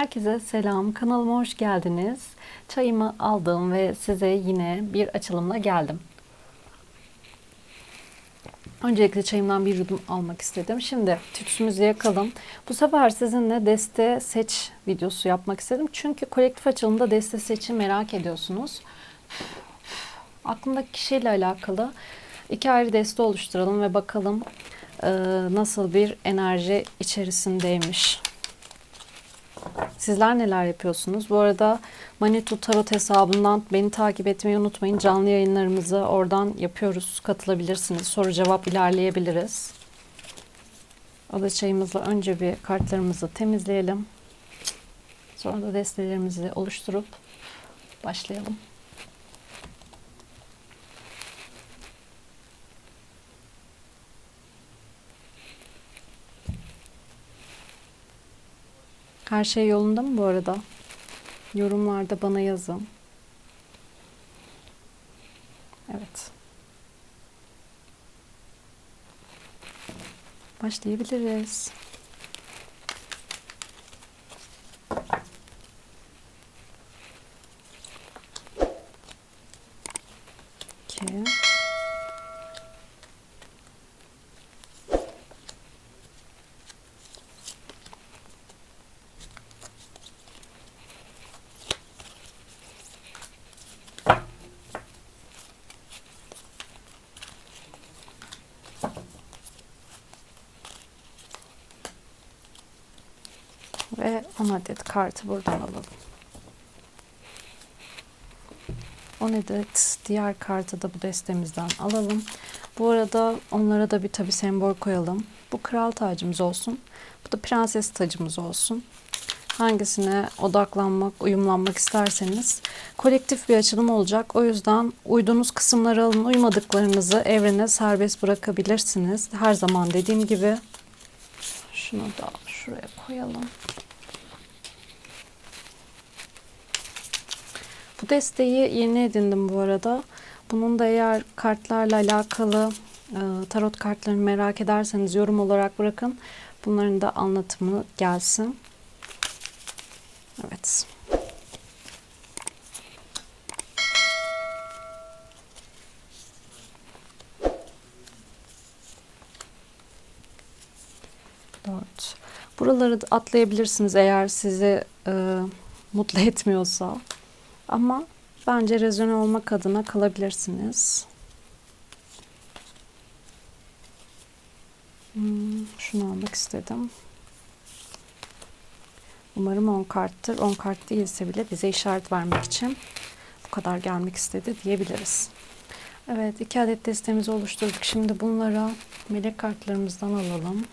Herkese selam. Kanalıma hoş geldiniz. Çayımı aldım ve size yine bir açılımla geldim. Öncelikle çayımdan bir yudum almak istedim. Şimdi tütsümüzü yakalım. Bu sefer sizinle deste seç videosu yapmak istedim. Çünkü kolektif açılımda deste seçi merak ediyorsunuz. Aklımdaki kişiyle alakalı iki ayrı deste oluşturalım ve bakalım nasıl bir enerji içerisindeymiş. Sizler neler yapıyorsunuz? Bu arada Manitou Tarot hesabından beni takip etmeyi unutmayın. Canlı yayınlarımızı oradan yapıyoruz. Katılabilirsiniz. Soru cevap ilerleyebiliriz. Oda çayımızla önce bir kartlarımızı temizleyelim. Sonra da destelerimizi oluşturup başlayalım. Her şey yolunda mı bu arada? Yorumlarda bana yazın. Evet. Başlayabiliriz. İki. Ve 10 adet kartı buradan alalım. 10 adet diğer kartı da bu destemizden alalım. Bu arada onlara da bir tabi sembol koyalım. Bu kral tacımız olsun. Bu da prenses tacımız olsun. Hangisine odaklanmak, uyumlanmak isterseniz kolektif bir açılım olacak. O yüzden uyduğunuz kısımları alın, uymadıklarınızı evrene serbest bırakabilirsiniz. Her zaman dediğim gibi şunu da şuraya koyalım. Desteği yeni edindim bu arada. Bunun da eğer kartlarla alakalı e, tarot kartlarını merak ederseniz yorum olarak bırakın. Bunların da anlatımı gelsin. Evet. Dört. Buraları atlayabilirsiniz eğer sizi e, mutlu etmiyorsa. Ama bence rezone olmak adına kalabilirsiniz. Hmm, şunu almak istedim. Umarım 10 karttır. 10 kart değilse bile bize işaret vermek için bu kadar gelmek istedi diyebiliriz. Evet iki adet destemizi oluşturduk. Şimdi bunlara melek kartlarımızdan alalım.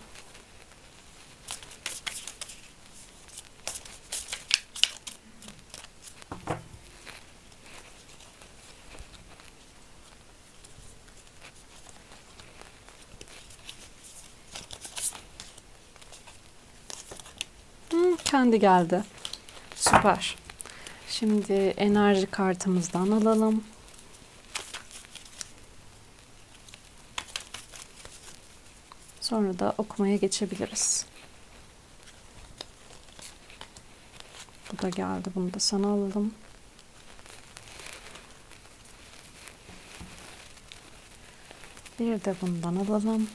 Kendi geldi. Süper. Şimdi enerji kartımızdan alalım. Sonra da okumaya geçebiliriz. Bu da geldi. Bunu da sana alalım. Bir de bundan alalım.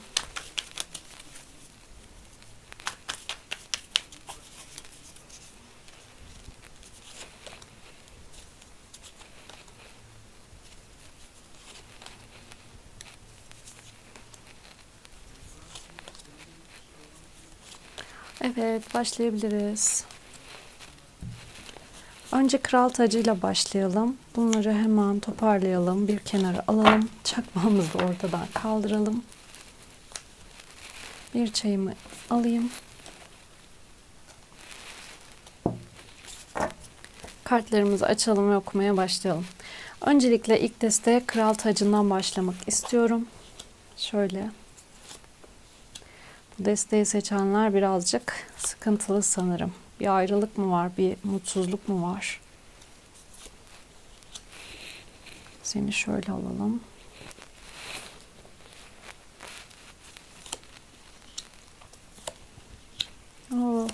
Evet, başlayabiliriz. Önce kral tacıyla başlayalım. Bunları hemen toparlayalım. Bir kenara alalım. Çakmağımızı ortadan kaldıralım. Bir çayımı alayım. Kartlarımızı açalım ve okumaya başlayalım. Öncelikle ilk deste kral tacından başlamak istiyorum. Şöyle. Desteği seçenler birazcık sıkıntılı sanırım. Bir ayrılık mı var, bir mutsuzluk mu var? Seni şöyle alalım. Oo.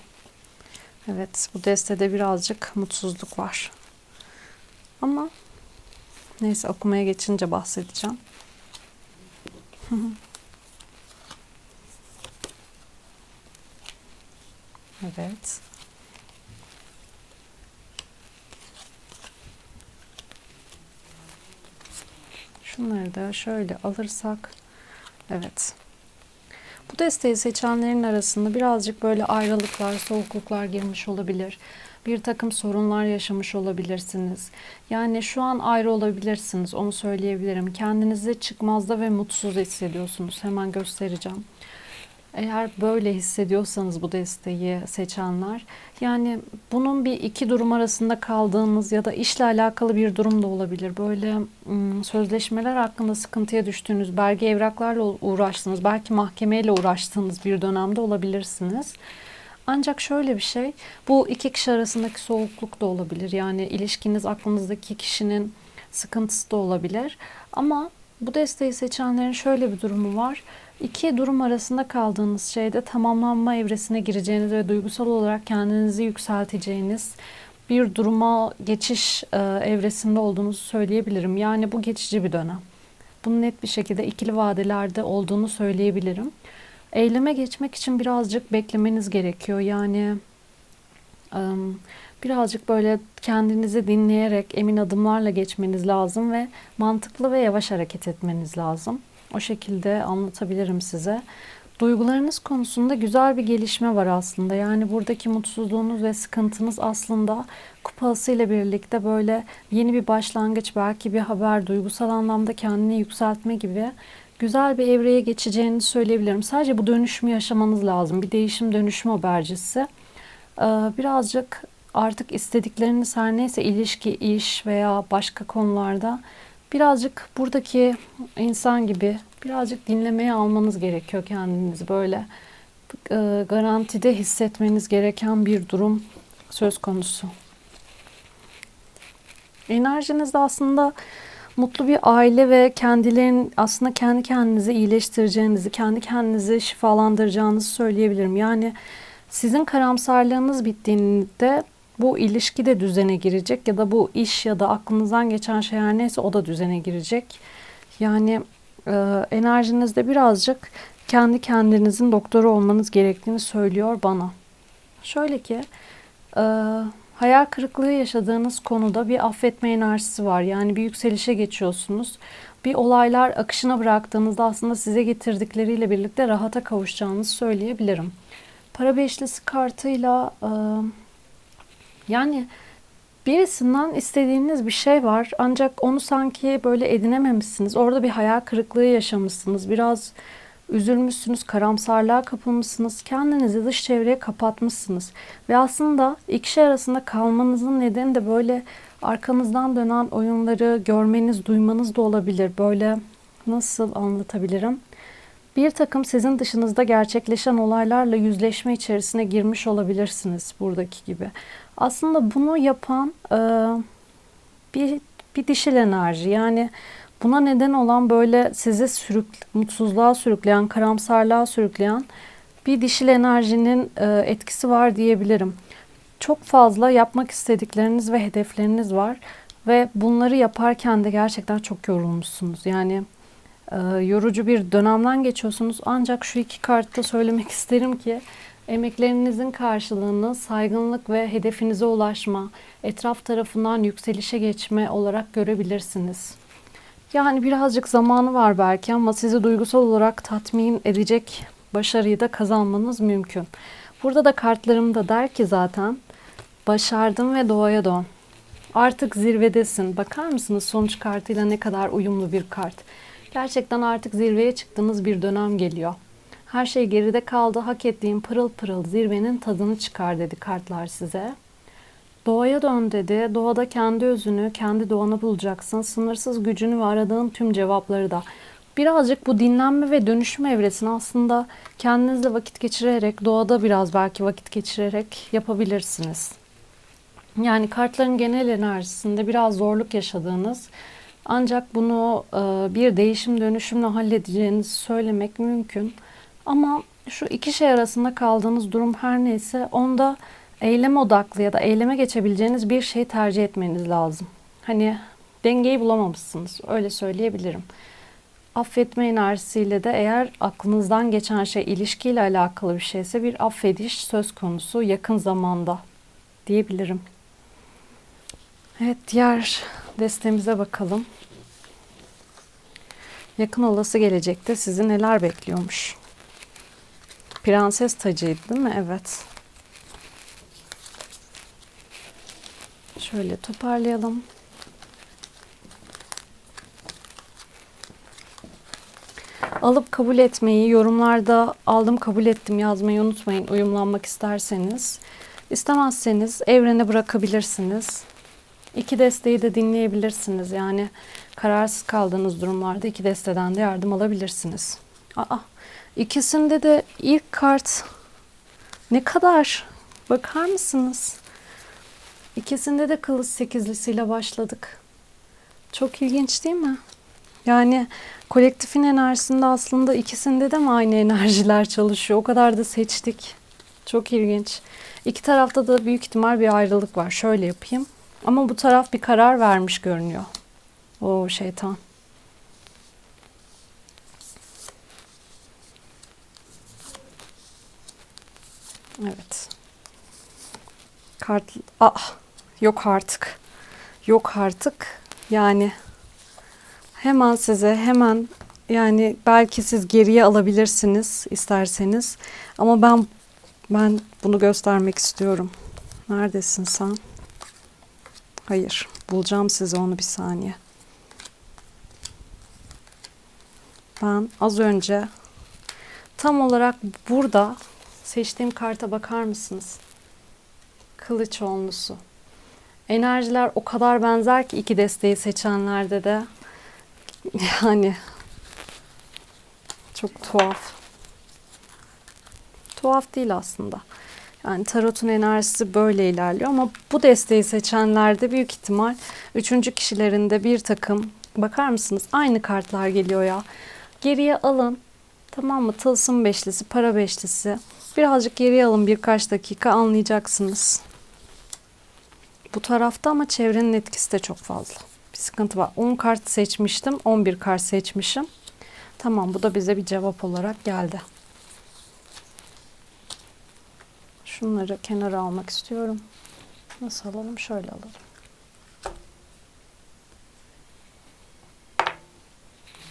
Evet, bu destede birazcık mutsuzluk var. Ama neyse okumaya geçince bahsedeceğim. evet. Şunları da şöyle alırsak evet. Bu desteği seçenlerin arasında birazcık böyle ayrılıklar, soğukluklar girmiş olabilir. Bir takım sorunlar yaşamış olabilirsiniz. Yani şu an ayrı olabilirsiniz, onu söyleyebilirim. Kendinizi çıkmazda ve mutsuz hissediyorsunuz. Hemen göstereceğim. Eğer böyle hissediyorsanız bu desteği seçenler, yani bunun bir iki durum arasında kaldığınız ya da işle alakalı bir durum da olabilir. Böyle sözleşmeler hakkında sıkıntıya düştüğünüz, belge evraklarla uğraştığınız, belki mahkemeyle uğraştığınız bir dönemde olabilirsiniz. Ancak şöyle bir şey, bu iki kişi arasındaki soğukluk da olabilir. Yani ilişkiniz aklınızdaki kişinin sıkıntısı da olabilir. Ama bu desteği seçenlerin şöyle bir durumu var. İki durum arasında kaldığınız şeyde tamamlanma evresine gireceğiniz ve duygusal olarak kendinizi yükselteceğiniz bir duruma geçiş e, evresinde olduğunuzu söyleyebilirim. Yani bu geçici bir dönem. Bunu net bir şekilde ikili vadelerde olduğunu söyleyebilirim. Eyleme geçmek için birazcık beklemeniz gerekiyor. Yani birazcık böyle kendinizi dinleyerek emin adımlarla geçmeniz lazım ve mantıklı ve yavaş hareket etmeniz lazım. O şekilde anlatabilirim size. Duygularınız konusunda güzel bir gelişme var aslında. Yani buradaki mutsuzluğunuz ve sıkıntınız aslında kupasıyla birlikte böyle yeni bir başlangıç, belki bir haber, duygusal anlamda kendini yükseltme gibi güzel bir evreye geçeceğini söyleyebilirim. Sadece bu dönüşümü yaşamanız lazım. Bir değişim dönüşüm habercisi. Ee, birazcık artık istedikleriniz her neyse ilişki, iş veya başka konularda birazcık buradaki insan gibi birazcık dinlemeye almanız gerekiyor kendinizi böyle e, garantide hissetmeniz gereken bir durum söz konusu. Enerjinizde aslında mutlu bir aile ve kendilerin aslında kendi kendinizi iyileştireceğinizi, kendi kendinizi şifalandıracağınızı söyleyebilirim. Yani sizin karamsarlığınız bittiğinde bu ilişki de düzene girecek ya da bu iş ya da aklınızdan geçen şey her neyse o da düzene girecek. Yani e, enerjinizde birazcık kendi kendinizin doktoru olmanız gerektiğini söylüyor bana. Şöyle ki e, hayal kırıklığı yaşadığınız konuda bir affetme enerjisi var. Yani bir yükselişe geçiyorsunuz. Bir olaylar akışına bıraktığınızda aslında size getirdikleriyle birlikte rahata kavuşacağınızı söyleyebilirim. Para beşlisi kartıyla e, yani birisinden istediğiniz bir şey var ancak onu sanki böyle edinememişsiniz. Orada bir hayal kırıklığı yaşamışsınız. Biraz üzülmüşsünüz, karamsarlığa kapılmışsınız, kendinizi dış çevreye kapatmışsınız. Ve aslında iki şey arasında kalmanızın nedeni de böyle arkanızdan dönen oyunları görmeniz, duymanız da olabilir. Böyle nasıl anlatabilirim? Bir takım sizin dışınızda gerçekleşen olaylarla yüzleşme içerisine girmiş olabilirsiniz buradaki gibi. Aslında bunu yapan e, bir, bir dişil enerji. Yani buna neden olan böyle sizi sürük, mutsuzluğa sürükleyen, karamsarlığa sürükleyen bir dişil enerjinin e, etkisi var diyebilirim. Çok fazla yapmak istedikleriniz ve hedefleriniz var ve bunları yaparken de gerçekten çok yorulmuşsunuz. Yani yorucu bir dönemden geçiyorsunuz. Ancak şu iki kartta söylemek isterim ki Emeklerinizin karşılığını saygınlık ve hedefinize ulaşma, etraf tarafından yükselişe geçme olarak görebilirsiniz. Yani birazcık zamanı var belki ama sizi duygusal olarak tatmin edecek başarıyı da kazanmanız mümkün. Burada da kartlarım da der ki zaten başardım ve doğaya dön. Artık zirvedesin. Bakar mısınız sonuç kartıyla ne kadar uyumlu bir kart. Gerçekten artık zirveye çıktığınız bir dönem geliyor. Her şey geride kaldı. Hak ettiğin pırıl pırıl zirvenin tadını çıkar dedi kartlar size. Doğaya dön dedi. Doğada kendi özünü, kendi doğanı bulacaksın. Sınırsız gücünü ve aradığın tüm cevapları da. Birazcık bu dinlenme ve dönüşüm evresini aslında kendinizle vakit geçirerek, doğada biraz belki vakit geçirerek yapabilirsiniz. Yani kartların genel enerjisinde biraz zorluk yaşadığınız ancak bunu bir değişim dönüşümle halledeceğinizi söylemek mümkün. Ama şu iki şey arasında kaldığınız durum her neyse onda eylem odaklı ya da eyleme geçebileceğiniz bir şey tercih etmeniz lazım. Hani dengeyi bulamamışsınız. Öyle söyleyebilirim. Affetme enerjisiyle de eğer aklınızdan geçen şey ilişkiyle alakalı bir şeyse bir affediş söz konusu yakın zamanda diyebilirim. Evet diğer destemize bakalım. Yakın olası gelecekte sizi neler bekliyormuş? Prenses tacıydı değil mi? Evet. Şöyle toparlayalım. Alıp kabul etmeyi, yorumlarda aldım kabul ettim yazmayı unutmayın uyumlanmak isterseniz. İstemezseniz evrene bırakabilirsiniz. İki desteği de dinleyebilirsiniz. Yani kararsız kaldığınız durumlarda iki desteden de yardım alabilirsiniz. Aa, ikisinde de ilk kart ne kadar? Bakar mısınız? İkisinde de kılıç sekizlisiyle başladık. Çok ilginç değil mi? Yani kolektifin enerjisinde aslında ikisinde de mi aynı enerjiler çalışıyor? O kadar da seçtik. Çok ilginç. İki tarafta da büyük ihtimal bir ayrılık var. Şöyle yapayım. Ama bu taraf bir karar vermiş görünüyor. O şeytan. Evet. Kart ah yok artık. Yok artık. Yani hemen size hemen yani belki siz geriye alabilirsiniz isterseniz ama ben ben bunu göstermek istiyorum. Neredesin sen? Hayır, bulacağım size onu bir saniye. Ben az önce tam olarak burada seçtiğim karta bakar mısınız? Kılıç onlusu. Enerjiler o kadar benzer ki iki desteği seçenlerde de. Yani çok tuhaf. Tuhaf değil aslında. Yani tarotun enerjisi böyle ilerliyor ama bu desteği seçenlerde büyük ihtimal üçüncü kişilerinde bir takım bakar mısınız? Aynı kartlar geliyor ya. Geriye alın. Tamam mı? Tılsım beşlisi, para beşlisi. Birazcık geriye alın birkaç dakika anlayacaksınız. Bu tarafta ama çevrenin etkisi de çok fazla. Bir sıkıntı var. 10 kart seçmiştim. 11 kart seçmişim. Tamam bu da bize bir cevap olarak geldi. Şunları kenara almak istiyorum. Nasıl alalım? Şöyle alalım.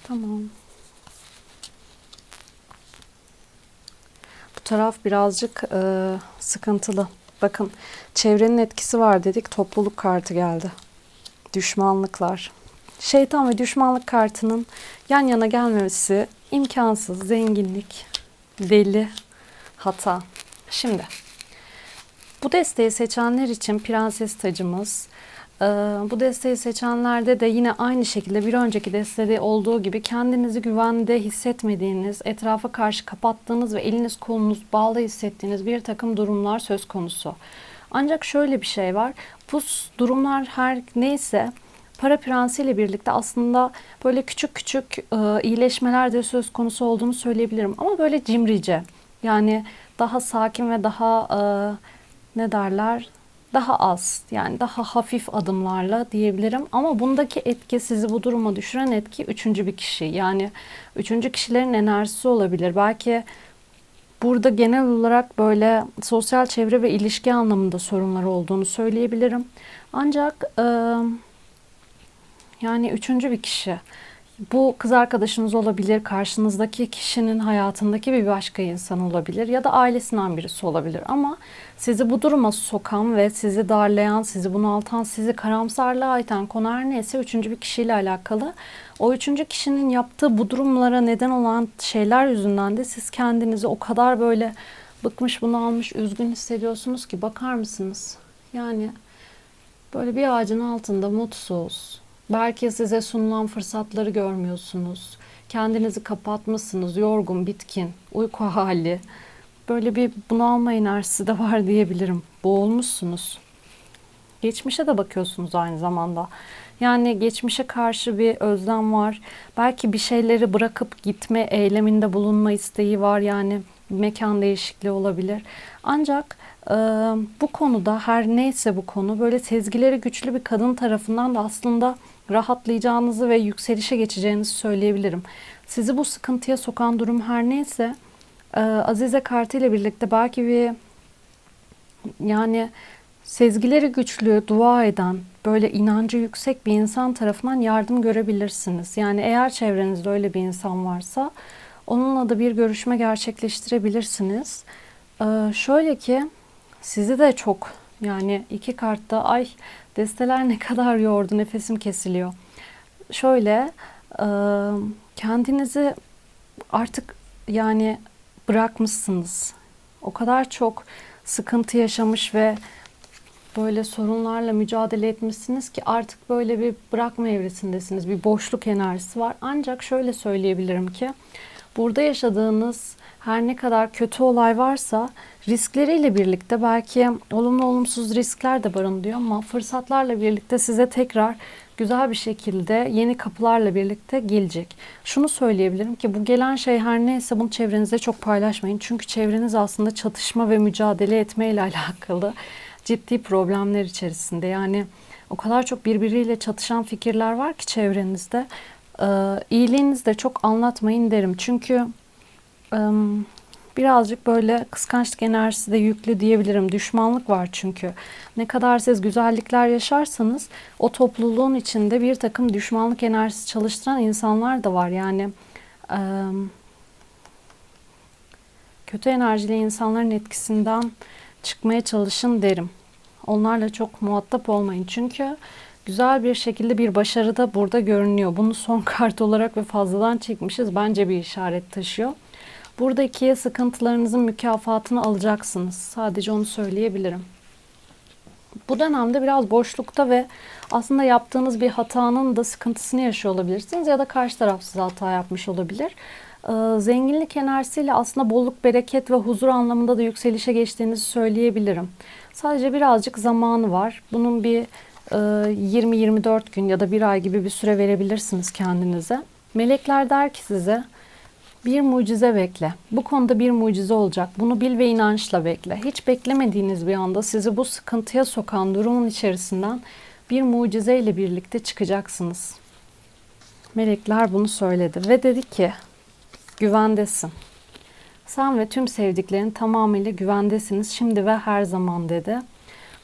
Tamam. Bu taraf birazcık e, sıkıntılı. Bakın çevrenin etkisi var dedik. Topluluk kartı geldi. Düşmanlıklar. Şeytan ve düşmanlık kartının yan yana gelmemesi imkansız. Zenginlik, deli, hata. Şimdi bu desteği seçenler için prenses tacımız. Ee, bu desteği seçenlerde de yine aynı şekilde bir önceki destede olduğu gibi kendinizi güvende hissetmediğiniz, etrafa karşı kapattığınız ve eliniz kolunuz bağlı hissettiğiniz bir takım durumlar söz konusu. Ancak şöyle bir şey var. Bu durumlar her neyse para prensiyle birlikte aslında böyle küçük küçük e, iyileşmeler de söz konusu olduğunu söyleyebilirim. Ama böyle cimrice. Yani daha sakin ve daha e, ne derler daha az yani daha hafif adımlarla diyebilirim. Ama bundaki etki sizi bu duruma düşüren etki üçüncü bir kişi. Yani üçüncü kişilerin enerjisi olabilir. Belki burada genel olarak böyle sosyal çevre ve ilişki anlamında sorunlar olduğunu söyleyebilirim. Ancak e, yani üçüncü bir kişi bu kız arkadaşınız olabilir, karşınızdaki kişinin hayatındaki bir başka insan olabilir ya da ailesinden birisi olabilir. Ama sizi bu duruma sokan ve sizi darlayan, sizi bunaltan, sizi karamsarlığa iten konu her neyse üçüncü bir kişiyle alakalı. O üçüncü kişinin yaptığı bu durumlara neden olan şeyler yüzünden de siz kendinizi o kadar böyle bıkmış, bunalmış, üzgün hissediyorsunuz ki bakar mısınız? Yani böyle bir ağacın altında mutsuz, Belki size sunulan fırsatları görmüyorsunuz. Kendinizi kapatmışsınız, yorgun, bitkin, uyku hali. Böyle bir bunalma enerjisi de var diyebilirim. Boğulmuşsunuz. Geçmişe de bakıyorsunuz aynı zamanda. Yani geçmişe karşı bir özlem var. Belki bir şeyleri bırakıp gitme eyleminde bulunma isteği var. Yani mekan değişikliği olabilir. Ancak e, bu konuda her neyse bu konu böyle sezgileri güçlü bir kadın tarafından da aslında rahatlayacağınızı ve yükselişe geçeceğinizi söyleyebilirim. Sizi bu sıkıntıya sokan durum her neyse e, Azize kartı ile birlikte belki bir yani sezgileri güçlü, dua eden, böyle inancı yüksek bir insan tarafından yardım görebilirsiniz. Yani eğer çevrenizde öyle bir insan varsa onunla da bir görüşme gerçekleştirebilirsiniz. Ee, şöyle ki sizi de çok yani iki kartta ay desteler ne kadar yordu nefesim kesiliyor. Şöyle kendinizi artık yani bırakmışsınız. O kadar çok sıkıntı yaşamış ve böyle sorunlarla mücadele etmişsiniz ki artık böyle bir bırakma evresindesiniz. Bir boşluk enerjisi var. Ancak şöyle söyleyebilirim ki burada yaşadığınız her ne kadar kötü olay varsa riskleriyle birlikte belki olumlu olumsuz riskler de barındırıyor ama fırsatlarla birlikte size tekrar güzel bir şekilde yeni kapılarla birlikte gelecek. Şunu söyleyebilirim ki bu gelen şey her neyse bunu çevrenizde çok paylaşmayın. Çünkü çevreniz aslında çatışma ve mücadele etmeyle alakalı ciddi problemler içerisinde. Yani o kadar çok birbiriyle çatışan fikirler var ki çevrenizde. Ee, iyiliğinizi de çok anlatmayın derim. Çünkü birazcık böyle kıskançlık enerjisi de yüklü diyebilirim. Düşmanlık var çünkü. Ne kadar siz güzellikler yaşarsanız o topluluğun içinde bir takım düşmanlık enerjisi çalıştıran insanlar da var. Yani kötü enerjili insanların etkisinden çıkmaya çalışın derim. Onlarla çok muhatap olmayın. Çünkü güzel bir şekilde bir başarı da burada görünüyor. Bunu son kart olarak ve fazladan çekmişiz. Bence bir işaret taşıyor. Buradaki sıkıntılarınızın mükafatını alacaksınız. Sadece onu söyleyebilirim. Bu dönemde biraz boşlukta ve aslında yaptığınız bir hatanın da sıkıntısını yaşıyor olabilirsiniz ya da karşı taraf size hata yapmış olabilir. Ee, zenginlik enerjisiyle aslında bolluk, bereket ve huzur anlamında da yükselişe geçtiğinizi söyleyebilirim. Sadece birazcık zamanı var. Bunun bir 20-24 gün ya da bir ay gibi bir süre verebilirsiniz kendinize. Melekler der ki size bir mucize bekle. Bu konuda bir mucize olacak. Bunu bil ve inançla bekle. Hiç beklemediğiniz bir anda sizi bu sıkıntıya sokan durumun içerisinden bir mucizeyle birlikte çıkacaksınız. Melekler bunu söyledi ve dedi ki güvendesin. Sen ve tüm sevdiklerin tamamıyla güvendesiniz şimdi ve her zaman dedi.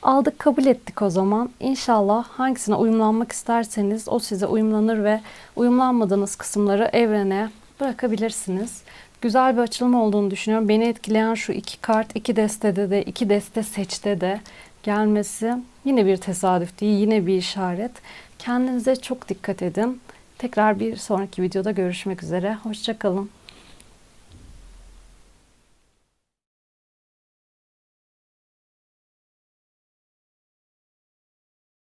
Aldık kabul ettik o zaman. İnşallah hangisine uyumlanmak isterseniz o size uyumlanır ve uyumlanmadığınız kısımları evrene bırakabilirsiniz. Güzel bir açılım olduğunu düşünüyorum. Beni etkileyen şu iki kart, iki destede de, iki deste seçte de gelmesi yine bir tesadüf değil, yine bir işaret. Kendinize çok dikkat edin. Tekrar bir sonraki videoda görüşmek üzere. Hoşçakalın.